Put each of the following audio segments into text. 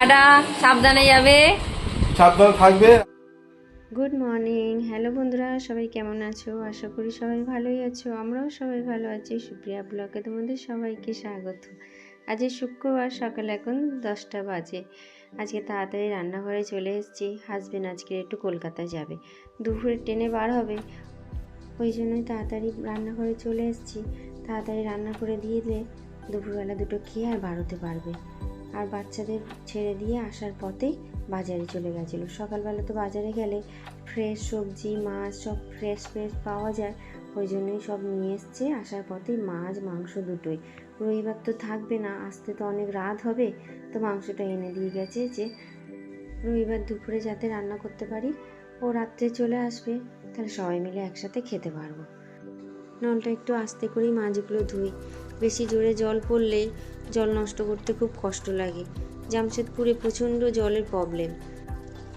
Tata সাবধানে যাবে? সাবধান থাকবে। গুড মর্নিং হ্যালো বন্ধুরা সবাই কেমন আছো? আশা করি সবাই ভালোই আছো। আমরাও সবাই ভালো আছি। সুপ্রিয়া ব্লকে তোমাদের সবাইকে স্বাগত। আজ শুক্রবার সকাল এখন দশটা বাজে। আজকে তাড়াতাড়ি রান্নাঘরে চলে এসেছি। হাজবেন্ড আজকে একটু কলকাতায় যাবে। দুপুরে ট্রেনে বার হবে। ওই জন্যই তাড়াতাড়ি রান্নাঘরে চলে এসেছি। তাড়াতাড়ি রান্না করে দিয়ে দিলে দুপুরবেলা দুটো খেয়ে আর বাড়োতে পারবে? আর বাচ্চাদের ছেড়ে দিয়ে আসার পথেই বাজারে চলে গেছিল। সকালবেলা তো বাজারে গেলে ফ্রেশ সবজি, মাছ সব ফ্রেশ ফ্রেশ পাওয়া যায়। ওই জন্যই সব নিয়ে এসছে। আসার পথে মাছ, মাংস দুটোই। রবিবার তো থাকবে না, আসতে তো অনেক রাত হবে। তো মাংসটা এনে দিয়ে গেছে যে, রবিবার দুপুরে যাতে রান্না করতে পারি, ও রাত্রে চলে আসবে। তাহলে সবাই মিলে একসাথে খেতে পারব। নলটা একটু আস্তে করেই মাছগুলো ধুই। বেশি জোরে জল পড়লেই জল নষ্ট করতে খুব কষ্ট লাগে। জামশেদপুরে প্রচণ্ড জলের প্রবলেম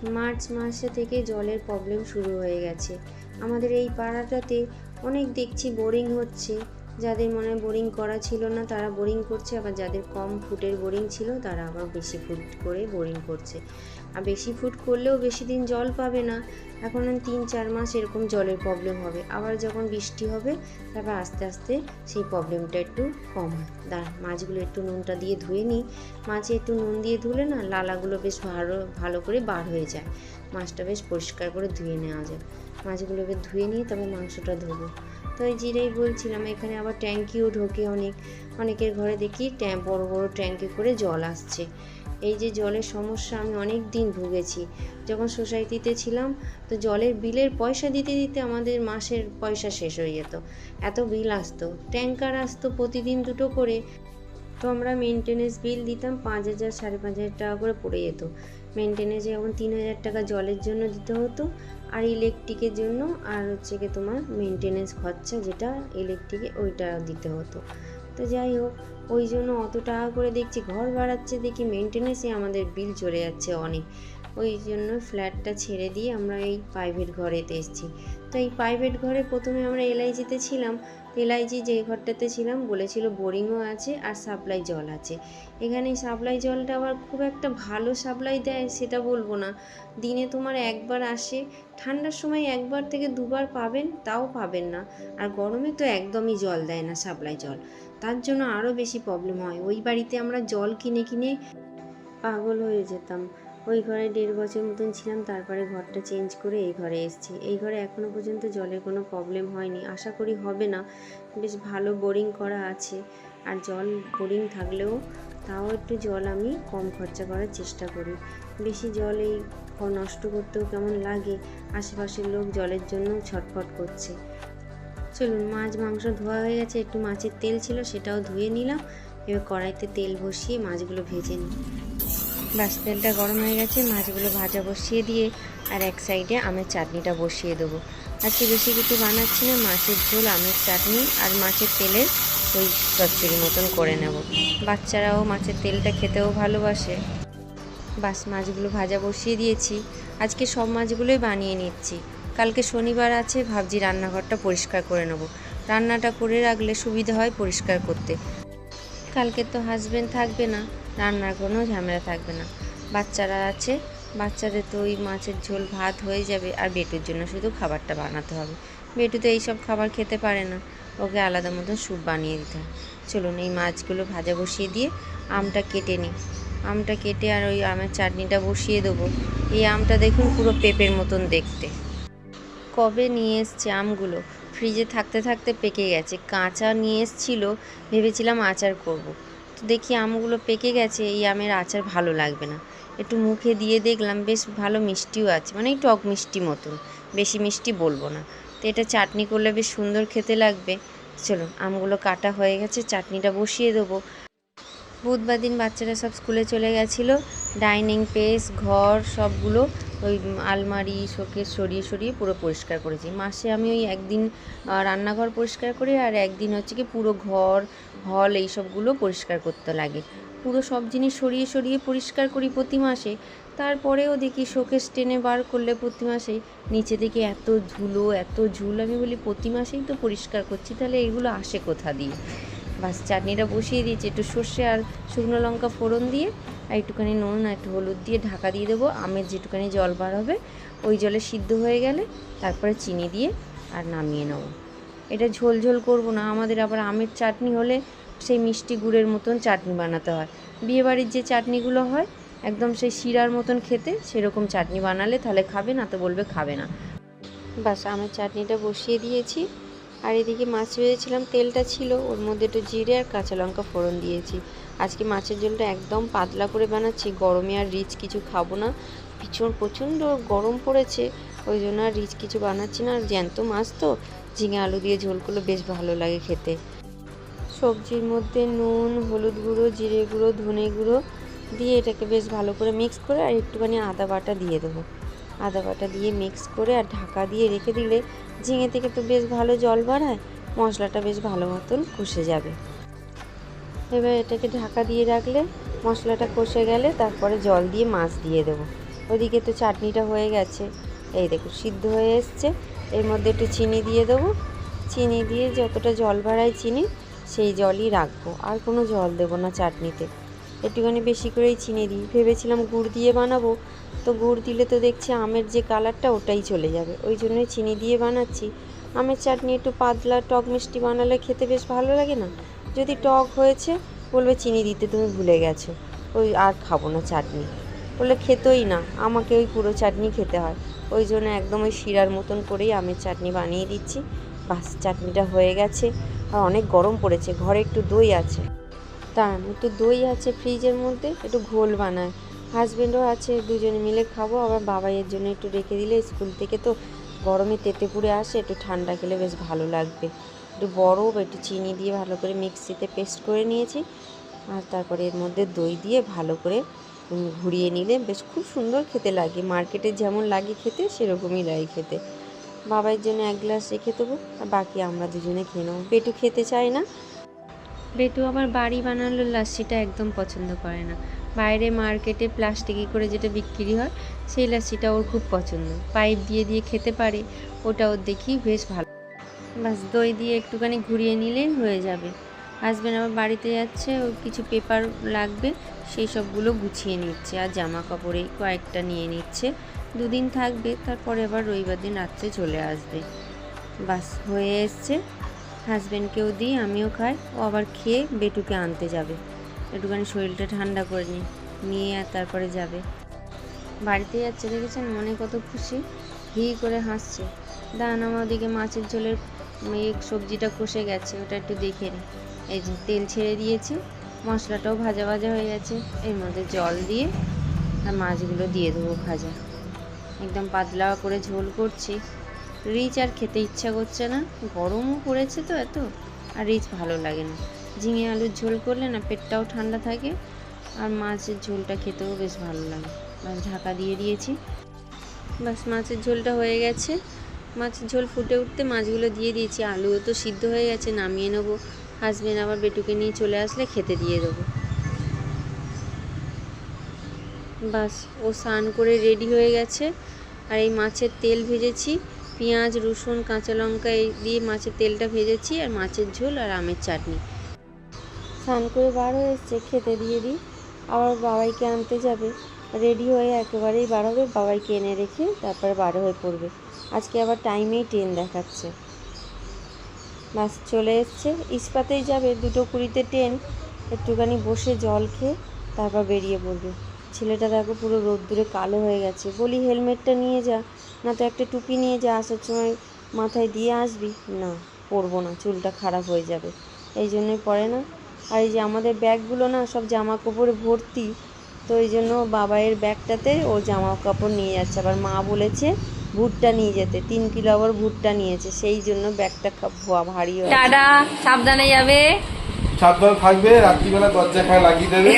মার্চ মাসে থেকে জলের প্রবলেম শুরু হয়ে গেছে। আমাদের এই পাড়াটাতে অনেক দেখছি বোরিং হচ্ছে। যাদের মনে বোরিং করা ছিল না, তারা বোরিং করছে। আবার যাদের কম ফুটের বোরিং ছিল, তারা আবার বেশি ফুট করে বোরিং করছে। আর বেশি ফুট করলেও বেশি দিন জল পাবে না। এখন তিন, চার মাস এরকম জলের প্রবলেম হবে। আবার যখন বৃষ্টি হবে, তারপর আস্তে আস্তে সেই প্রবলেমটা একটু কম হয়। দাঁড়া, মাছগুলো একটু নুনটা দিয়ে ধুয়ে নিই। মাছে একটু নুন দিয়ে ধুলে না লালাগুলো বেশ ভালো ভালো করে বার হয়ে যায়। মাছটা বেশ পরিষ্কার করে ধুয়ে নেওয়া যায়। মাছগুলোকে ধুয়ে নিয়ে তবে মাংসটা ধোবো। তো ওই জিরেই বলছিলাম, এখানে আবার ট্যাঙ্কিও ঢোকে অনেক। অনেকের ঘরে দেখি ট্যাঁ, বড় বড় ট্যাঙ্কি করে জল আসছে। এই যে জলের সমস্যা আমি অনেক দিন ভুগেছি। যখন সোসাইটিতে ছিলাম, তো জলের বিলের পয়সা দিতে দিতে আমাদের মাসের পয়সা শেষ হয়ে যেত। এত বিল আসতো ট্যাঙ্কার আসতো প্রতিদিন দুটো করে। তো আমরা মেনটেনেন্স বিল দিতাম, পাঁচ হাজার, সাড়ে পাঁচ হাজার টাকা করে পড়ে যেত। মেনটেনেন্সে যেমন তিন হাজার টাকা জলের জন্য দিতে হতো, আর ইলেকট্রিকের জন্য, আর হচ্ছে কি তোমার মেনটেনেন্স খরচা যেটা ইলেকট্রিকে ওইটা দিতে হতো। তো যাই হোক, ওই জন্য অত টাকা করে দেখছি ঘর বাড়াচ্ছে দেখি মেনটেনেন্সে আমাদের বিল চলে যাচ্ছে অনেক। ওই জন্য ফ্ল্যাটটা ছেড়ে দিয়ে আমরা এই প্রাইভেট ঘরেতে এসেছি। তো এই প্রাইভেট ঘরে প্রথমে আমরা এলআইজিতে ছিলাম। এলআইজি যে ঘরটাতে ছিলাম বলেছিল বোরিংও আছে আর সাপ্লাই জল আছে। এখানে সাপ্লাই জলটা আবার খুব একটা ভালো সাপ্লাই দেয় সেটা বলব না। দিনে তোমার একবার আসে, ঠান্ডার সময় একবার থেকে দুবার পাবেন, তাও পাবেন না। আর গরমে তো একদমই জল দেয় না সাপ্লাই জল। তার জন্য আরও বেশি প্রবলেম হয়। ওই বাড়িতে আমরা জল কিনে কিনে পাগল হয়ে যেতাম। ওই ঘরে দেড় বছর মতন ছিলাম, তারপরে ঘরটা চেঞ্জ করে এই ঘরে এসেছি। এই ঘরে এখনও পর্যন্ত জলের কোনো প্রবলেম হয়নি, আশা করি হবে না। বেশ ভালো বোরিং করা আছে। আর জল বোরিং থাকলেও তাও একটু জল আমি কম খরচা করার চেষ্টা করি। বেশি জল এই নষ্ট করতেও কেমন লাগে? আশেপাশের লোক জলের জন্য ছটফট করছে। চলুন, মাছ, মাংস ধোয়া হয়ে গেছে, একটু মাছের তেল ছিল সেটাও ধুয়ে নিলাম। এবার কড়াইতে তেল বসিয়ে মাছগুলো ভেজে নিই। বাস তেলটা গরম হয়ে গেছে, মাছগুলো ভাজা বসিয়ে দিয়ে আর এক সাইডে আমের চাটনিটা বসিয়ে দেবো। আজকে বেশি কিছু বানাচ্ছি না, মাছের ঝোল, আমের চাটনি আর মাছের তেলের ওই চচ্চড়ি মতন করে নেব। বাচ্চারাও মাছের তেলটা খেতেও ভালোবাসে। বাস, মাছগুলো ভাজা বসিয়ে দিয়েছি। আজকে সব মাছগুলোই বানিয়ে নিচ্ছি। কালকে শনিবার আছে, ভাবছি রান্নাঘরটা পরিষ্কার করে নেব। রান্নাটা করে রাখলে সুবিধা হয় পরিষ্কার করতে। কালকে তো হাজবেন্ড থাকবে না। রান্নার কোনো ঝামেলা থাকবে না। বাচ্চারা আছে, বাচ্চাদের তো ওই মাছের ঝোল ভাত হয়ে যাবে, আর বেটুর জন্য শুধু খাবারটা বানাতে হবে। বেটু তো এইসব খাবার খেতে পারে না, ওকে আলাদা মতন স্যুপ বানিয়ে দিতে হয়। চলুন এই মাছগুলো ভাজা বসিয়ে দিয়ে আমটা কেটে নিই। আমটা কেটে আর ওই আমের চাটনিটা বসিয়ে দেবো। এই আমটা দেখুন পুরো পেঁপের মতন দেখতে। কবে নিয়ে এসছে আমগুলো? ফ্রিজে থাকতে থাকতে পেকে গেছে। কাঁচা নিয়ে এসছিল, ভেবেছিলাম আচার করব। তো দেখি আমগুলো পেকে গেছে, এই আমের আচার ভালো লাগবে না। একটু মুখে দিয়ে দেখলাম, বেশ ভালো মিষ্টিও আছে মানে টক মিষ্টি মতন, বেশি মিষ্টি বলব না। তো এটা চাটনি করলে বেশ সুন্দর খেতে লাগবে। চলো, আমগুলো কাটা হয়ে গেছে, চাটনিটা বসিয়ে দেবো। বুধবার দিন বাচ্চারা সব স্কুলে চলে গেছিল, ডাইনিং, পেস, ঘর সবগুলো ওই আলমারি, শোকেস সরিয়ে সরিয়ে পুরো পরিষ্কার করেছি। মাসে আমি ওই একদিন রান্নাঘর পরিষ্কার করি আর একদিন হচ্ছে কি পুরো ঘর, হল এই সবগুলো পরিষ্কার করতে লাগে। পুরো সব জিনিস সরিয়ে সরিয়ে পরিষ্কার করি প্রতি মাসে। তারপরেও দেখি শোকেস টেনে বার করলে প্রতি মাসেই নিচে দেখি এত ধুলো, এত ঝুল, আমি বলি প্রতি মাসেই তো পরিষ্কার করছি, তাহলে এগুলো আসে কোথা দিয়ে? বাস চাটনিটা বসিয়ে দিয়েছি, একটু সর্ষে আর শুকনো লঙ্কা ফোড়ন দিয়ে আর একটুখানি নুন আর একটু হলুদ দিয়ে ঢাকা দিয়ে দেবো। আমের যেটুখানি জল বার হবে, ওই জলে সিদ্ধ হয়ে গেলে তারপরে চিনি দিয়ে আর নামিয়ে নেব। এটা ঝোল ঝোল করব না, আমাদের আবার আমের চাটনি হলে সেই মিষ্টি গুড়ের মতন চাটনি বানাতে হয়। বিয়েবাড়ির যে চাটনিগুলো হয়, একদম সেই শিরার মতন খেতে সেরকম চাটনি বানালে তাহলে খাবে না তো বলবে খাবে না। বাস, আমের চাটনিটা বসিয়ে দিয়েছি। আর এদিকে মাছ ভেজেছিলাম, তেলটা ছিল, ওর মধ্যে একটু জিরে আর কাঁচা লঙ্কা ফোড়ন দিয়েছি। আজকে মাছের ঝোলটা একদম পাতলা করে বানাচ্ছি। গরমে আর রিচ কিছু খাব না। ভীষণ প্রচণ্ড গরম পড়েছে, ওই জন্য আর রিচ কিছু বানাচ্ছি না। আর জ্যান্ত মাছ তো, ঝিঙে আলু দিয়ে ঝোলগুলো বেশ ভালো লাগে খেতে। সবজির মধ্যে নুন, হলুদ গুঁড়ো, জিরে গুঁড়ো, ধনে গুঁড়ো দিয়ে এটাকে বেশ ভালো করে মিক্স করে আর একটুখানি আদা বাটা দিয়ে দেবো। আদা বাটা দিয়ে মিক্স করে আর ঢাকা দিয়ে রেখে দিলে ঝিঙে থেকে তো বেশ ভালো জল বাড়ায়, মশলাটা বেশ ভালো মতন কষে যাবে। এবার এটাকে ঢাকা দিয়ে রাখলে মশলাটা কষে গেলে তারপরে জল দিয়ে মাছ দিয়ে দেবো। ওদিকে তো চাটনিটা হয়ে গেছে। এই দেখো সিদ্ধ হয়ে এসছে। এর মধ্যে একটু চিনি দিয়ে দেবো। চিনি দিয়ে যতটা জল বাড়ায় চিনি, সেই জলই রাখব। আর কোনো জল দেবো না চাটনিতে। একটুখানি বেশি করেই চিনি দিই। ভেবেছিলাম গুড় দিয়ে বানাবো। তো গুড় দিলে তো দেখছি আমের যে কালারটা, ওটাই চলে যাবে। ওই জন্যই চিনি দিয়ে বানাচ্ছি। আমের চাটনি একটু পাতলা, টক মিষ্টি বানালে খেতে বেশ ভালো লাগে না? যদি টক হয়েছে, বলবে চিনি দিতে তুমি ভুলে গেছো। ওই আর খাব না চাটনি। বলে খেতোই না, আমাকে ওই পুরো চাটনি খেতে হয়। ওই জন্য একদম ওই শিরার মতন করেই আমের চাটনি বানিয়ে দিচ্ছি। বাস, চাটনিটা হয়ে গেছে। আর অনেক গরম পড়েছে, ঘরে একটু দই আছে। দাঁড়ান একটু দই আছে ফ্রিজের মধ্যে, একটু ঘোল বানায়। হাজবেন্ডও আছে, দুজনে মিলে খাব। আবার বাবাইয়ের জন্য একটু রেখে দিলে, স্কুল থেকে তো গরমে তেতে পুড়ে আসে, একটু ঠান্ডা খেলে বেশ ভালো লাগবে। একটু বরফ, একটু চিনি দিয়ে ভালো করে মিক্সিতে পেস্ট করে নিয়েছি। আর তারপরে এর মধ্যে দই দিয়ে ভালো করে ঘুরিয়ে নিলে বেশ খুব সুন্দর খেতে লাগে। মার্কেটে যেমন লাগে খেতে, সেরকমই লাগে খেতে। বাবার জন্য এক গ্লাস রেখে দেবো, আর বাকি আমরা দুজনে খেয়ে নেব। পেটু খেতে চায় না। বেটু আবার বাড়ি বানালো লাস্সিটা একদম পছন্দ করে না। বাইরে মার্কেটে প্লাস্টিকে করে যেটা বিক্রি হয়, সেই লাস্সিটা ওর খুব পছন্দ। পাইপ দিয়ে দিয়ে খেতে পারে ওটা ওর দেখি বেশ ভালো। বাস দই দিয়ে একটুখানি ঘুরিয়ে নিলেই হয়ে যাবে। হাজব্যান্ড আবার বাড়িতে যাচ্ছে, ও কিছু পেপার লাগবে, সেই সবগুলো গুছিয়ে নিচ্ছে আর জামা কাপড়ে কয়েকটা নিয়ে নিচ্ছে। দুদিন থাকবে, তারপরে আবার রবিবার দিন রাত্রে চলে আসবে। বাস হয়ে এসছে। হাজব্যান্ডকেও দিই, আমিও খাই, ও আবার খেয়ে বেটুকে আনতে যাবে। একটুখানি শরীরটা ঠান্ডা করে নিই, নিয়ে আর তারপরে যাবে। বাড়িতে যাচ্ছে দেখেছেন? মনে কত খুশি। হি করে হাসছে। দাঁড়ান আমার ওদিকে মাছের ঝোলের সবজিটা কষে গেছে, ওটা একটু দেখে নি। এই যে তেল ছেড়ে দিয়েছি, মশলাটাও ভাজা ভাজা হয়ে গেছে। এর মধ্যে জল দিয়ে আর মাছগুলো দিয়ে দেবো ভাজা। একদম পাতলা করে ঝোল করছি। রিচ আর খেতে ইচ্ছা করছে না, গরমও পড়েছে তো এত, আর রিচ ভালো লাগে না। ঝিঙে আলুর ঝোল করলে না পেটটাও ঠান্ডা থাকে, আর মাছের ঝোলটা খেতেও বেশ ভালো লাগে। বাস ঢাকা দিয়ে দিয়েছি। বাস মাছের ঝোলটা হয়ে গেছে। মাছের ঝোল ফুটে উঠতে মাছগুলো দিয়ে দিয়েছি, আলুও তো সিদ্ধ হয়ে গেছে, নামিয়ে নেব। হাজবেন্ড আবার বেটুকে নিয়ে চলে আসলে খেতে দিয়ে দেবো। বাস, ও স্নান করে রেডি হয়ে গেছে। আর এই মাছের তেল ভেজেছি, পেঁয়াজ, রসুন, কাঁচা লঙ্কা এই দিয়ে মাছের তেলটা ভেজেছি, আর মাছের ঝোল আর আমের চাটনি। স্নান করে বার হয়ে এসছে, খেতে দিয়ে দিই। আবার বাবাইকে আনতে যাবে। রেডি হয়ে একেবারেই বার হবে, বাবাইকে এনে রেখে তারপরে বার হয়ে পড়বে। আজকে আবার টাইমেই ট্রেন দেখাচ্ছে। বাস চলে এসছে। ইস্পাতেই যাবে দুটো কুড়িতে ট্রেন একটুখানি বসে জল খেয়ে তারপর বেরিয়ে পড়বে। ছেলেটা দেখো পুরো রোদ্দুরে কালো হয়ে গেছে। বলি, হেলমেটটা নিয়ে যা, না তো একটা টুপি নিয়ে যা, আসার সময় মাথায় দিয়ে আসবি। না, পরবো না, চুলটা খারাপ হয়ে যাবে। এই জন্যই পরে না। আর এই যে আমাদের ব্যাগগুলো না সব জামা কাপড়ে ভর্তি, তো এই জন্য বাবাইয়ের ব্যাগটাতে ও জামা কাপড় নিয়ে যাচ্ছে। আবার মা বলেছে ভুট্টা নিয়ে যেতে। তিন কিলো আবার ভুট্টা নিয়েছে সেই জন্য ব্যাগটা ভারী হয়ে। টাটা সাবধানে যাবে। সাবধান থাকবে রাত্রিবেলা দরজা খায় লাগিয়ে দেবে।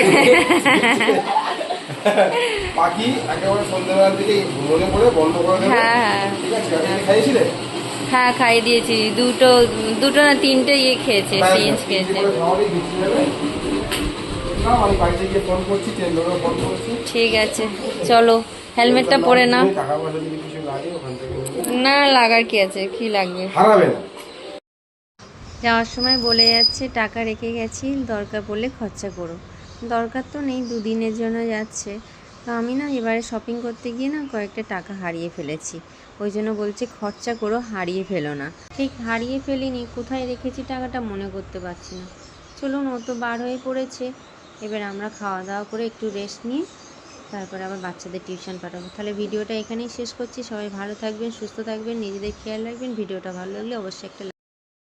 পাখি একেবারে সন্ধ্যাবেলার দিকে মনে পড়ে বন্ধ করে দেবে। হ্যাঁ ঠিক আছে খাইয়েছিলে? হ্যাঁ খাইয়ে দিয়েছি। দুটো দুটো না তিনটে ইয়ে খেয়েছে সিঞ্জ খেয়েছে। ঠিক আছে চলো। হেলমেটটা পরে নেবে। না লাগার কি আছে? কি লাগবে? হারাবে না। যাওয়ার সময় বলে যাচ্ছে টাকা রেখে গেছি দরকার পড়লে খরচা করো। দরকার তো নেই দুদিনের জন্য যাচ্ছে। তো আমি না এবারে শপিং করতে গিয়ে না কয়েকটা টাকা হারিয়ে ফেলেছি। ওই জন্য বলছে খরচা করো হারিয়ে ফেলো না। ঠিক হারিয়ে ফেলিনি কোথায় রেখেছি টাকাটা মনে করতে পারছি না। চলুন ও তো বার হয়ে পড়েছে। এবার আমরা খাওয়া দাওয়া করে একটু রেস্ট নিয়ে তারপরে আবার বাচ্চাদের টিউশন পাঠাবো। তাহলে ভিডিওটা এখানেই শেষ করছি। সবাই ভালো থাকবেন, সুস্থ থাকবেন, নিজেদের খেয়াল রাখবেন। ভিডিওটা ভালো লাগলে অবশ্যই একটা